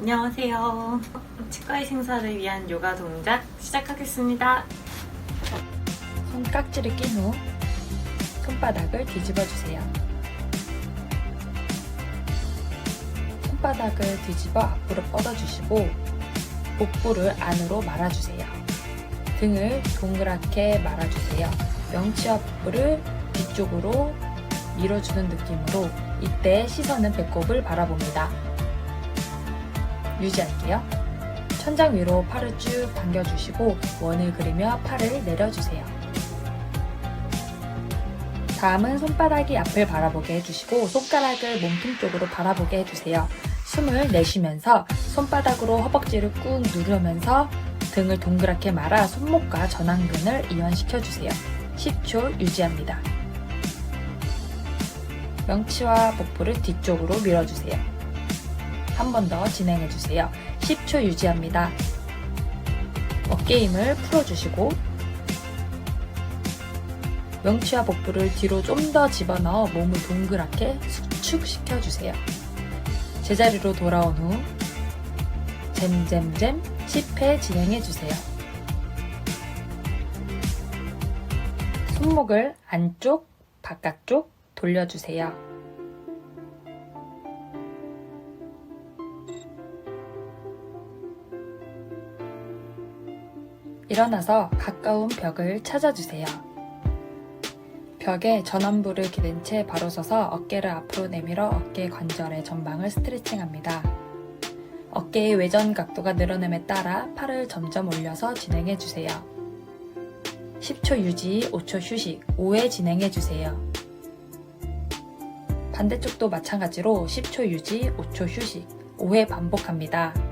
안녕하세요. 치과의 생사를 위한 요가 동작 시작하겠습니다. 손깍지를 낀 후 손바닥을 뒤집어 주세요. 손바닥을 뒤집어 앞으로 뻗어주시고 복부를 안으로 말아주세요. 등을 동그랗게 말아주세요. 명치와 복부를 뒤쪽으로 밀어주는 느낌으로 이때 시선은 배꼽을 바라봅니다. 유지할게요. 천장 위로 팔을 쭉 당겨주시고 원을 그리며 팔을 내려주세요. 다음은 손바닥이 앞을 바라보게 해주시고 손가락을 몸통 쪽으로 바라보게 해주세요. 숨을 내쉬면서 손바닥으로 허벅지를 꾹 누르면서 등을 동그랗게 말아 손목과 전완근을 이완시켜주세요. 10초 유지합니다. 명치와 복부를 뒤쪽으로 밀어주세요. 한 번 더 진행해 주세요. 10초 유지합니다. 어깨 힘을 풀어주시고 명치와 복부를 뒤로 좀 더 집어넣어 몸을 동그랗게 수축시켜 주세요. 제자리로 돌아온 후 잼잼잼 10회 진행해 주세요. 손목을 안쪽, 바깥쪽 돌려주세요. 일어나서 가까운 벽을 찾아주세요. 벽에 전완부를 기댄 채 바로 서서 어깨를 앞으로 내밀어 어깨 관절의 전방을 스트레칭합니다. 어깨의 외전 각도가 늘어남에 따라 팔을 점점 올려서 진행해주세요. 10초 유지, 5초 휴식, 5회 진행해주세요. 반대쪽도 마찬가지로 10초 유지, 5초 휴식, 5회 반복합니다.